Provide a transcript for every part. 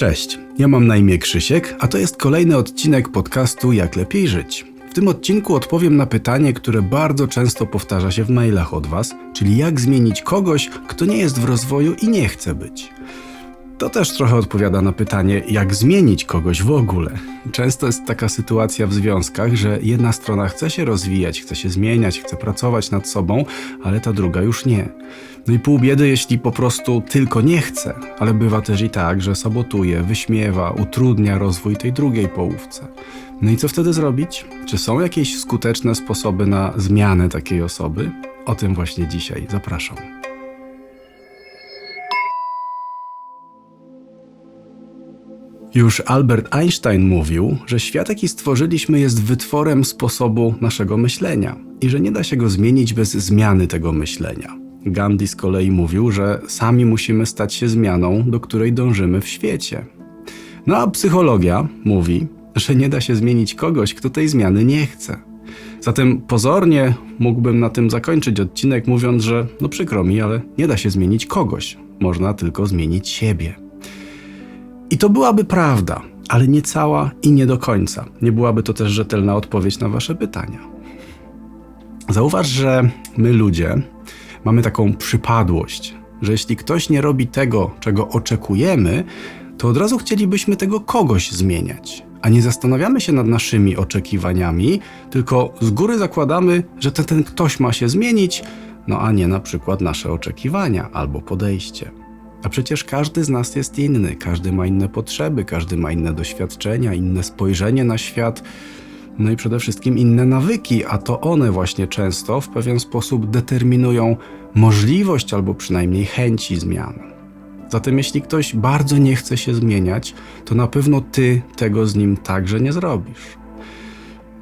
Cześć, ja mam na imię Krzysiek, a to jest kolejny odcinek podcastu Jak lepiej żyć. W tym odcinku odpowiem na pytanie, które bardzo często powtarza się w mailach od Was, czyli jak zmienić kogoś, kto nie jest w rozwoju i nie chce być. To też trochę odpowiada na pytanie, jak zmienić kogoś w ogóle. Często jest taka sytuacja w związkach, że jedna strona chce się rozwijać, chce się zmieniać, chce pracować nad sobą, ale ta druga już nie. No i pół biedy, jeśli po prostu tylko nie chce, ale bywa też i tak, że sabotuje, wyśmiewa, utrudnia rozwój tej drugiej połówce. No i co wtedy zrobić? Czy są jakieś skuteczne sposoby na zmianę takiej osoby? O tym właśnie dzisiaj zapraszam. Już Albert Einstein mówił, że świat, jaki stworzyliśmy, jest wytworem sposobu naszego myślenia i że nie da się go zmienić bez zmiany tego myślenia. Gandhi z kolei mówił, że sami musimy stać się zmianą, do której dążymy w świecie. No a psychologia mówi, że nie da się zmienić kogoś, kto tej zmiany nie chce. Zatem pozornie mógłbym na tym zakończyć odcinek, mówiąc, że no przykro mi, ale nie da się zmienić kogoś, można tylko zmienić siebie. I to byłaby prawda, ale nie cała i nie do końca. Nie byłaby to też rzetelna odpowiedź na Wasze pytania. Zauważ, że my ludzie mamy taką przypadłość, że jeśli ktoś nie robi tego, czego oczekujemy, to od razu chcielibyśmy tego kogoś zmieniać. A nie zastanawiamy się nad naszymi oczekiwaniami, tylko z góry zakładamy, że ten, ten ktoś ma się zmienić, no a nie na przykład nasze oczekiwania albo podejście. A przecież każdy z nas jest inny, każdy ma inne potrzeby, każdy ma inne doświadczenia, inne spojrzenie na świat, no i przede wszystkim inne nawyki, a to one właśnie często w pewien sposób determinują możliwość albo przynajmniej chęci zmian. Zatem jeśli ktoś bardzo nie chce się zmieniać, to na pewno ty tego z nim także nie zrobisz.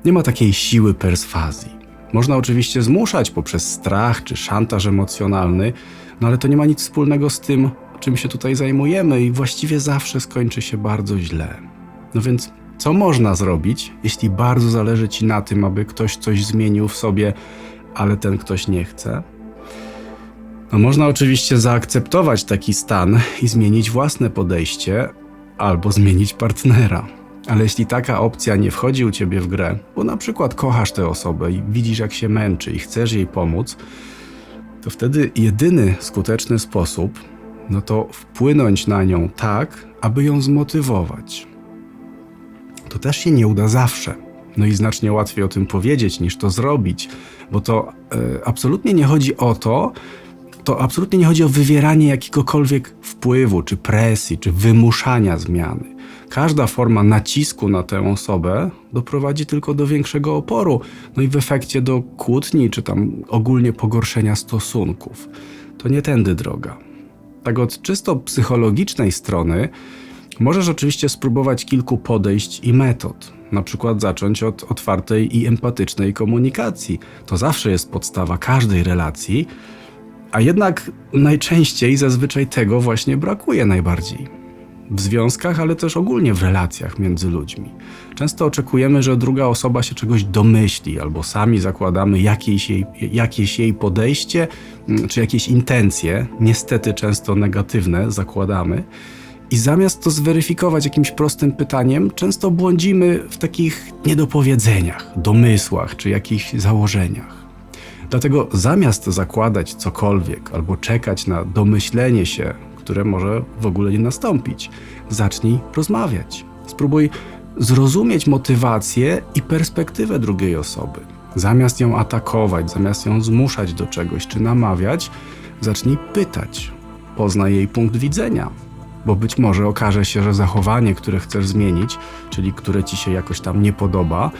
Nie ma takiej siły perswazji. Można oczywiście zmuszać poprzez strach czy szantaż emocjonalny, no ale to nie ma nic wspólnego z tym, czym się tutaj zajmujemy i właściwie zawsze skończy się bardzo źle. No więc co można zrobić, jeśli bardzo zależy ci na tym, aby ktoś coś zmienił w sobie, ale ten ktoś nie chce? No można oczywiście zaakceptować taki stan i zmienić własne podejście, albo zmienić partnera. Ale jeśli taka opcja nie wchodzi u ciebie w grę, bo na przykład kochasz tę osobę i widzisz, jak się męczy i chcesz jej pomóc, to wtedy jedyny skuteczny sposób no to wpłynąć na nią tak, aby ją zmotywować. To też się nie uda zawsze. No i znacznie łatwiej o tym powiedzieć niż to zrobić, bo to e, absolutnie nie chodzi o to, to absolutnie nie chodzi o wywieranie jakiegokolwiek wpływu, czy presji, czy wymuszania zmiany. Każda forma nacisku na tę osobę doprowadzi tylko do większego oporu, no i w efekcie do kłótni, czy tam ogólnie pogorszenia stosunków. To nie tędy droga. Tak od czysto psychologicznej strony możesz oczywiście spróbować kilku podejść i metod. Na przykład zacząć od otwartej i empatycznej komunikacji. To zawsze jest podstawa każdej relacji, a jednak najczęściej zazwyczaj tego właśnie brakuje najbardziej w związkach, ale też ogólnie w relacjach między ludźmi. Często oczekujemy, że druga osoba się czegoś domyśli, albo sami zakładamy jakieś jej, jakieś jej podejście mm, czy jakieś intencje, niestety często negatywne, zakładamy. I zamiast to zweryfikować jakimś prostym pytaniem, często błądzimy w takich niedopowiedzeniach, domysłach czy jakichś założeniach. Dlatego zamiast zakładać cokolwiek albo czekać na domyślenie się, które może w ogóle nie nastąpić. Zacznij rozmawiać. Spróbuj zrozumieć motywację i perspektywę drugiej osoby. Zamiast ją atakować, zamiast ją zmuszać do czegoś czy namawiać, zacznij pytać. Poznaj jej punkt widzenia, bo być może okaże się, że zachowanie, które chcesz zmienić, czyli które ci się jakoś tam nie podoba,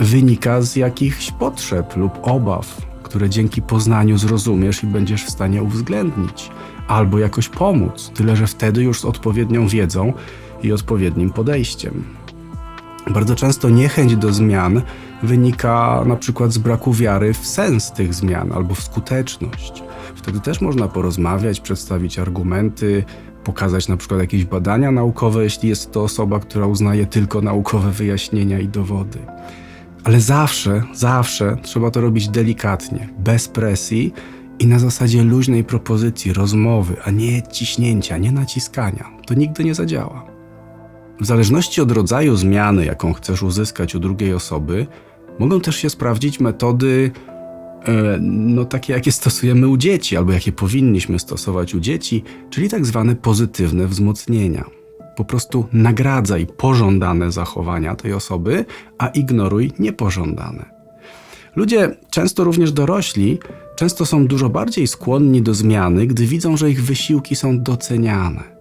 wynika z jakichś potrzeb lub obaw, które dzięki poznaniu zrozumiesz i będziesz w stanie uwzględnić albo jakoś pomóc, tyle że wtedy już z odpowiednią wiedzą i odpowiednim podejściem. Bardzo często niechęć do zmian wynika na przykład z braku wiary w sens tych zmian albo w skuteczność. Wtedy też można porozmawiać, przedstawić argumenty, pokazać na przykład jakieś badania naukowe, jeśli jest to osoba, która uznaje tylko naukowe wyjaśnienia i dowody. Ale zawsze, zawsze trzeba to robić delikatnie, bez presji i na zasadzie luźnej propozycji, rozmowy, a nie ciśnięcia, nie naciskania. To nigdy nie zadziała. w zależności od rodzaju zmiany, jaką chcesz uzyskać u drugiej osoby, mogą też się sprawdzić metody, e, no takie jakie stosujemy u dzieci, albo jakie powinniśmy stosować u dzieci, czyli tak zwane pozytywne wzmocnienia. Po prostu nagradzaj pożądane zachowania tej osoby, a ignoruj niepożądane. Ludzie, często również dorośli, często są dużo bardziej skłonni do zmiany, gdy widzą, że ich wysiłki są doceniane.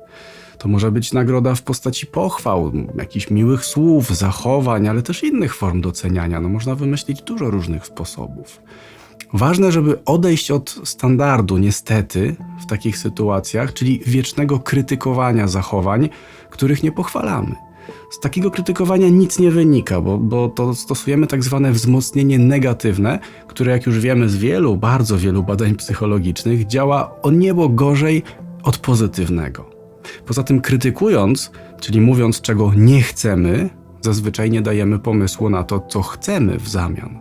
To może być nagroda w postaci pochwał, jakichś miłych słów, zachowań, ale też innych form doceniania. No, można wymyślić dużo różnych sposobów. Ważne, żeby odejść od standardu, niestety, w takich sytuacjach, czyli wiecznego krytykowania zachowań, których nie pochwalamy. Z takiego krytykowania nic nie wynika, bo, bo to stosujemy tak zwane wzmocnienie negatywne, które, jak już wiemy z wielu, bardzo wielu badań psychologicznych, działa o niebo gorzej od pozytywnego. Poza tym, krytykując, czyli mówiąc, czego nie chcemy, zazwyczaj nie dajemy pomysłu na to, co chcemy w zamian.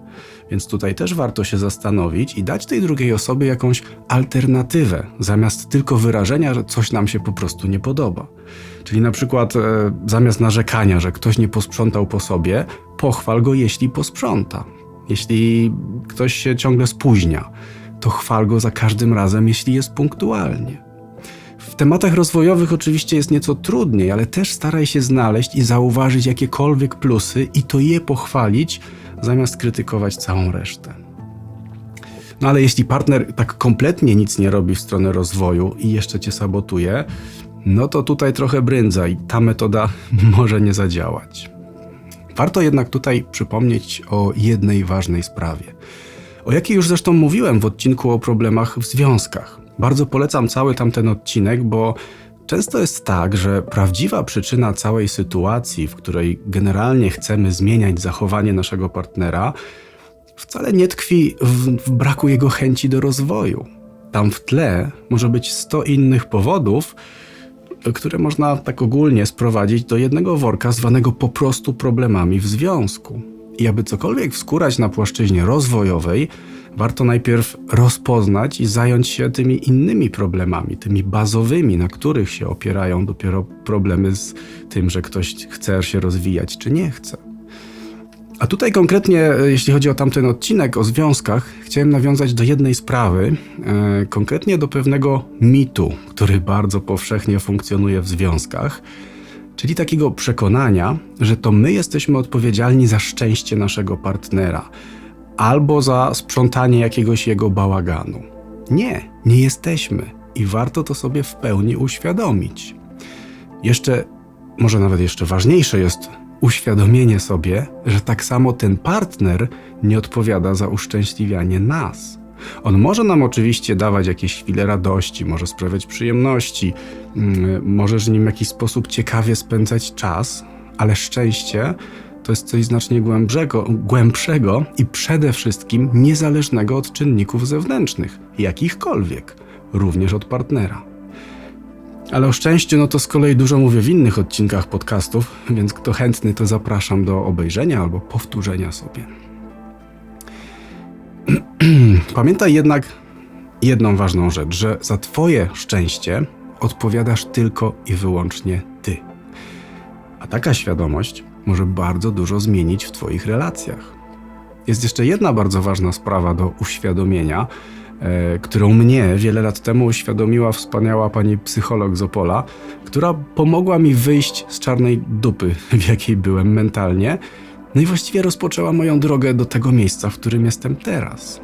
Więc tutaj też warto się zastanowić i dać tej drugiej osobie jakąś alternatywę, zamiast tylko wyrażenia, że coś nam się po prostu nie podoba. Czyli na przykład e, zamiast narzekania, że ktoś nie posprzątał po sobie, pochwal go, jeśli posprząta. Jeśli ktoś się ciągle spóźnia, to chwal go za każdym razem, jeśli jest punktualnie. W tematach rozwojowych oczywiście jest nieco trudniej, ale też staraj się znaleźć i zauważyć jakiekolwiek plusy i to je pochwalić, zamiast krytykować całą resztę. No ale jeśli partner tak kompletnie nic nie robi w stronę rozwoju i jeszcze cię sabotuje, no to tutaj trochę brędza i ta metoda może nie zadziałać. Warto jednak tutaj przypomnieć o jednej ważnej sprawie, o jakiej już zresztą mówiłem w odcinku o problemach w związkach. Bardzo polecam cały tamten odcinek, bo często jest tak, że prawdziwa przyczyna całej sytuacji, w której generalnie chcemy zmieniać zachowanie naszego partnera, wcale nie tkwi w, w braku jego chęci do rozwoju. Tam w tle może być sto innych powodów, które można tak ogólnie sprowadzić do jednego worka zwanego po prostu problemami w związku. I aby cokolwiek wskórać na płaszczyźnie rozwojowej, warto najpierw rozpoznać i zająć się tymi innymi problemami, tymi bazowymi, na których się opierają dopiero problemy z tym, że ktoś chce się rozwijać czy nie chce. A tutaj konkretnie, e, jeśli chodzi o tamten odcinek o związkach, chciałem nawiązać do jednej sprawy, e, konkretnie do pewnego mitu, który bardzo powszechnie funkcjonuje w związkach, czyli takiego przekonania, że to my jesteśmy odpowiedzialni za szczęście naszego partnera albo za sprzątanie jakiegoś jego bałaganu. Nie, nie jesteśmy i warto to sobie w pełni uświadomić. Jeszcze, może nawet jeszcze ważniejsze jest uświadomienie sobie, że tak samo ten partner nie odpowiada za uszczęśliwianie nas. On może nam oczywiście dawać jakieś chwile radości, może sprawiać przyjemności, mm, może z nim w jakiś sposób ciekawie spędzać czas, ale szczęście to jest coś znacznie głębszego, głębszego i przede wszystkim niezależnego od czynników zewnętrznych, jakichkolwiek, również od partnera. Ale o szczęściu, no to z kolei dużo mówię w innych odcinkach podcastów, więc kto chętny, to zapraszam do obejrzenia albo powtórzenia sobie. Pamiętaj jednak jedną ważną rzecz, że za Twoje szczęście odpowiadasz tylko i wyłącznie Ty. A taka świadomość może bardzo dużo zmienić w Twoich relacjach. Jest jeszcze jedna bardzo ważna sprawa do uświadomienia, e, którą mnie wiele lat temu uświadomiła wspaniała pani psycholog z Opola, która pomogła mi wyjść z czarnej dupy, w jakiej byłem mentalnie, no i właściwie rozpoczęła moją drogę do tego miejsca, w którym jestem teraz.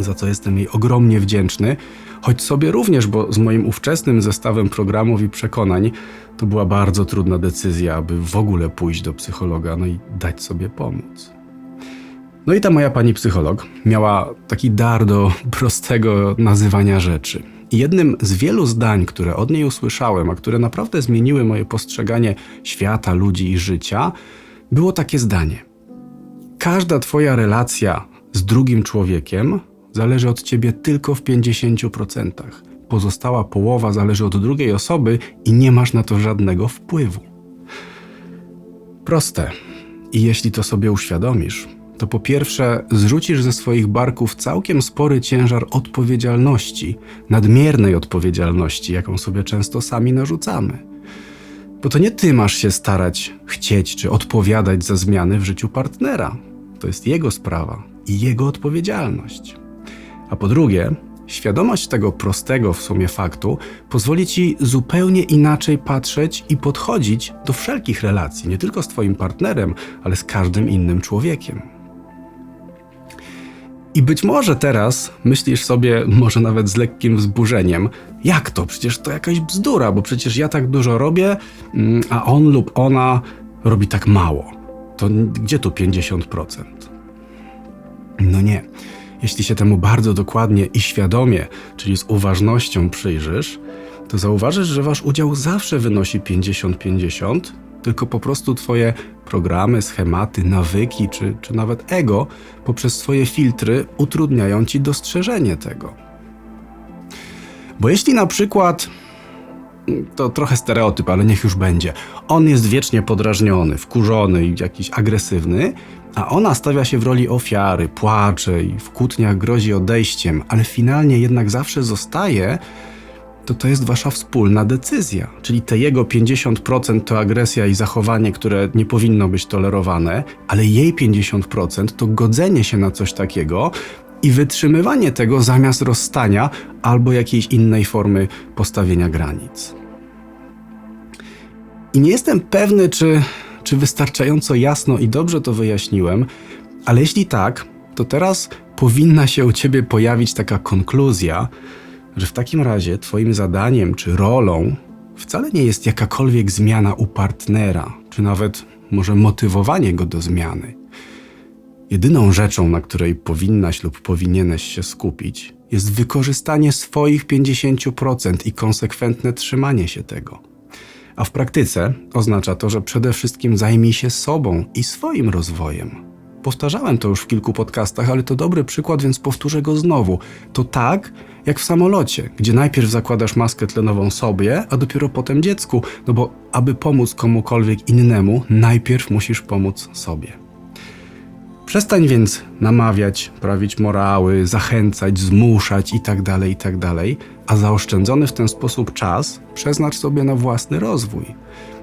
Za co jestem jej ogromnie wdzięczny, choć sobie również, bo z moim ówczesnym zestawem programów i przekonań to była bardzo trudna decyzja, aby w ogóle pójść do psychologa, no i dać sobie pomóc. No i ta moja pani psycholog miała taki dar do prostego nazywania rzeczy. Jednym z wielu zdań, które od niej usłyszałem, a które naprawdę zmieniły moje postrzeganie świata, ludzi i życia, było takie zdanie: Każda Twoja relacja z drugim człowiekiem zależy od Ciebie tylko w 50%. Pozostała połowa zależy od drugiej osoby i nie masz na to żadnego wpływu. Proste. I jeśli to sobie uświadomisz, to po pierwsze zrzucisz ze swoich barków całkiem spory ciężar odpowiedzialności, nadmiernej odpowiedzialności, jaką sobie często sami narzucamy. Bo to nie ty masz się starać, chcieć czy odpowiadać za zmiany w życiu partnera. To jest jego sprawa i jego odpowiedzialność. A po drugie, świadomość tego prostego w sumie faktu pozwoli ci zupełnie inaczej patrzeć i podchodzić do wszelkich relacji, nie tylko z twoim partnerem, ale z każdym innym człowiekiem. I być może teraz myślisz sobie, może nawet z lekkim wzburzeniem, jak to? Przecież to jakaś bzdura, bo przecież ja tak dużo robię, mm, a on lub ona robi tak mało. To gdzie tu 50%? No nie. Jeśli się temu bardzo dokładnie i świadomie, czyli z uważnością przyjrzysz, to zauważysz, że wasz udział zawsze wynosi 50-50, tylko po prostu twoje programy, schematy, nawyki czy, czy nawet ego poprzez swoje filtry utrudniają ci dostrzeżenie tego. Bo jeśli na przykład to trochę stereotyp, ale niech już będzie. On jest wiecznie podrażniony, wkurzony i jakiś agresywny, a ona stawia się w roli ofiary, płacze i w kłótniach grozi odejściem, ale finalnie jednak zawsze zostaje, to to jest wasza wspólna decyzja. Czyli te jego 50% to agresja i zachowanie, które nie powinno być tolerowane, ale jej 50% to godzenie się na coś takiego i wytrzymywanie tego zamiast rozstania albo jakiejś innej formy postawienia granic. I nie jestem pewny, czy, czy wystarczająco jasno i dobrze to wyjaśniłem, ale jeśli tak, to teraz powinna się u ciebie pojawić taka konkluzja, że w takim razie Twoim zadaniem czy rolą wcale nie jest jakakolwiek zmiana u partnera, czy nawet może motywowanie go do zmiany. Jedyną rzeczą, na której powinnaś lub powinieneś się skupić, jest wykorzystanie swoich 50% i konsekwentne trzymanie się tego. A w praktyce oznacza to, że przede wszystkim zajmij się sobą i swoim rozwojem Powtarzałem to już w kilku podcastach, ale to dobry przykład, więc powtórzę go znowu. To tak, jak w samolocie, gdzie najpierw zakładasz maskę tlenową sobie, a dopiero potem dziecku, no bo aby pomóc komukolwiek innemu, najpierw musisz pomóc sobie. Przestań więc namawiać, prawić morały, zachęcać, zmuszać itd., tak itd., tak a zaoszczędzony w ten sposób czas przeznacz sobie na własny rozwój.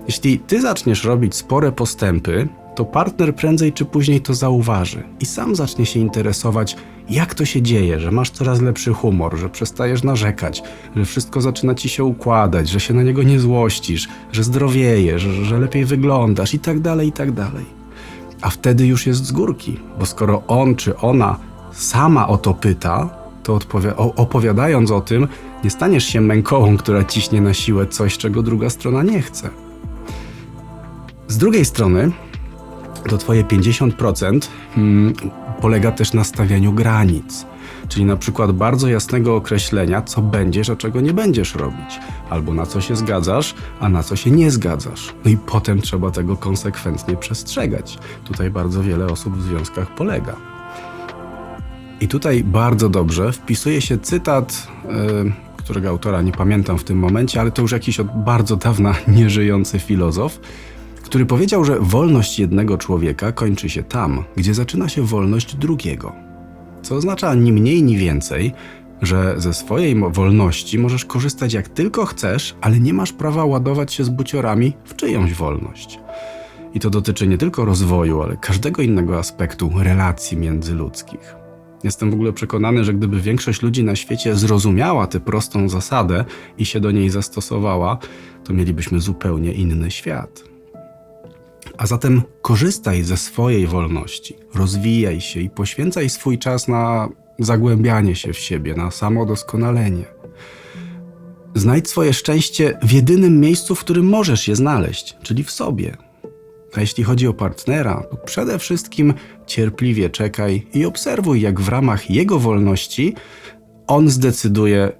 Jeśli ty zaczniesz robić spore postępy, to partner prędzej czy później to zauważy i sam zacznie się interesować, jak to się dzieje, że masz coraz lepszy humor, że przestajesz narzekać, że wszystko zaczyna ci się układać, że się na niego nie złościsz, że zdrowiejesz, że, lepiej wyglądasz i tak A wtedy już jest z górki, bo skoro on czy ona sama o to pyta, to opowiadając o tym, nie staniesz się mękołą, która ciśnie na siłę coś, czego druga strona nie chce. Z drugiej strony, to Twoje 50% hmm, polega też na stawianiu granic. Czyli na przykład bardzo jasnego określenia, co będziesz, a czego nie będziesz robić, albo na co się zgadzasz, a na co się nie zgadzasz. No i potem trzeba tego konsekwentnie przestrzegać. Tutaj bardzo wiele osób w związkach polega. I tutaj bardzo dobrze wpisuje się cytat, yy, którego autora nie pamiętam w tym momencie, ale to już jakiś od bardzo dawna nieżyjący filozof, który powiedział, że wolność jednego człowieka kończy się tam, gdzie zaczyna się wolność drugiego. Co oznacza ni mniej, ni więcej, że ze swojej wolności możesz korzystać jak tylko chcesz, ale nie masz prawa ładować się z buciorami w czyjąś wolność. I to dotyczy nie tylko rozwoju, ale każdego innego aspektu relacji międzyludzkich. Jestem w ogóle przekonany, że gdyby większość ludzi na świecie zrozumiała tę prostą zasadę i się do niej zastosowała, to mielibyśmy zupełnie inny świat. A zatem korzystaj ze swojej wolności, rozwijaj się i poświęcaj swój czas na zagłębianie się w siebie, na samodoskonalenie. Znajdź swoje szczęście w jedynym miejscu, w którym możesz je znaleźć, czyli w sobie. A jeśli chodzi o partnera, to przede wszystkim cierpliwie czekaj i obserwuj, jak w ramach jego wolności on zdecyduje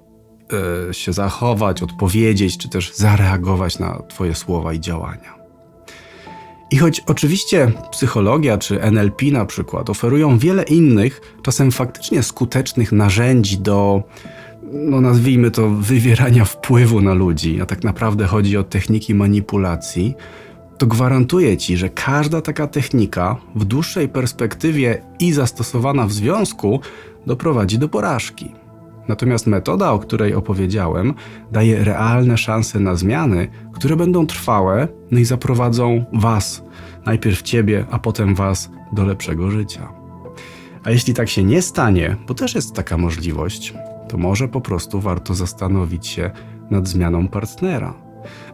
e, się zachować, odpowiedzieć, czy też zareagować na Twoje słowa i działania. I choć oczywiście psychologia czy NLP na przykład oferują wiele innych, czasem faktycznie skutecznych narzędzi do, no nazwijmy to, wywierania wpływu na ludzi, a tak naprawdę chodzi o techniki manipulacji, to gwarantuję ci, że każda taka technika w dłuższej perspektywie i zastosowana w związku doprowadzi do porażki. Natomiast metoda, o której opowiedziałem, daje realne szanse na zmiany, które będą trwałe, no i zaprowadzą Was, najpierw Ciebie, a potem Was do lepszego życia. A jeśli tak się nie stanie, bo też jest taka możliwość, to może po prostu warto zastanowić się nad zmianą partnera.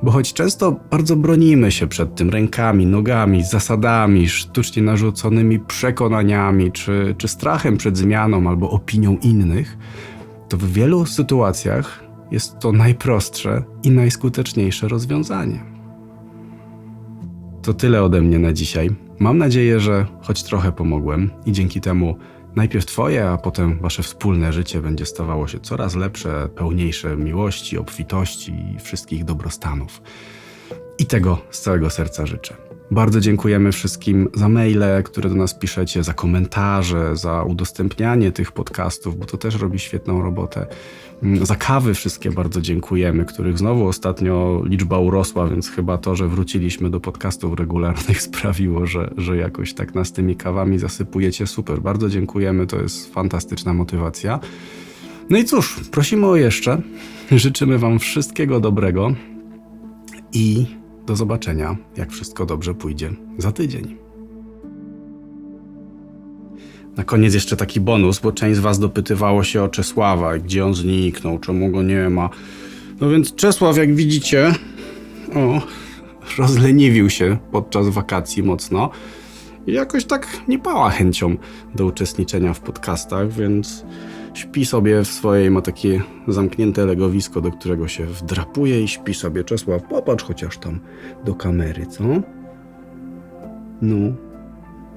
Bo choć często bardzo bronimy się przed tym rękami, nogami, zasadami, sztucznie narzuconymi przekonaniami, czy, czy strachem przed zmianą albo opinią innych, to w wielu sytuacjach jest to najprostsze i najskuteczniejsze rozwiązanie. To tyle ode mnie na dzisiaj. Mam nadzieję, że choć trochę pomogłem i dzięki temu najpierw Twoje, a potem Wasze wspólne życie będzie stawało się coraz lepsze, pełniejsze miłości, obfitości i wszystkich dobrostanów. I tego z całego serca życzę. Bardzo dziękujemy wszystkim za maile, które do nas piszecie, za komentarze, za udostępnianie tych podcastów, bo to też robi świetną robotę. Mm, Za kawy wszystkie bardzo dziękujemy, których znowu ostatnio liczba urosła, więc chyba to, że wróciliśmy do podcastów regularnych sprawiło, że, że jakoś tak nas tymi kawami zasypujecie. Super, bardzo dziękujemy, to jest fantastyczna motywacja. No i cóż, prosimy o jeszcze. Życzymy Wam wszystkiego dobrego i do zobaczenia, jak wszystko dobrze pójdzie za tydzień. Na koniec jeszcze taki bonus, bo część z Was dopytywało się o Czesława, gdzie on zniknął, czemu go nie ma. No więc Czesław, jak widzicie, o, rozleniwił się podczas wakacji mocno i jakoś tak nie pała chęcią do uczestniczenia w podcastach, więc śpi sobie w swojej, ma takie zamknięte legowisko, do którego się wdrapuje i śpi sobie. Czesław, popatrz chociaż tam do kamery, co? No,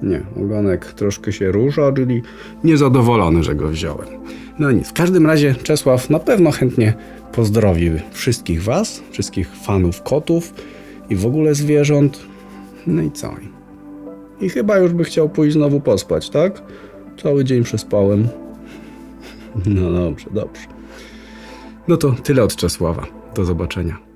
nie, ogonek troszkę się rusza, czyli niezadowolony, że go wziąłem. No nic, w każdym razie Czesław na pewno chętnie pozdrowi wszystkich Was, wszystkich fanów kotów i w ogóle zwierząt. No i co? I chyba już by chciał pójść znowu pospać, tak? Cały dzień przespałem. No dobrze, dobrze. No to tyle od Czesława. Do zobaczenia.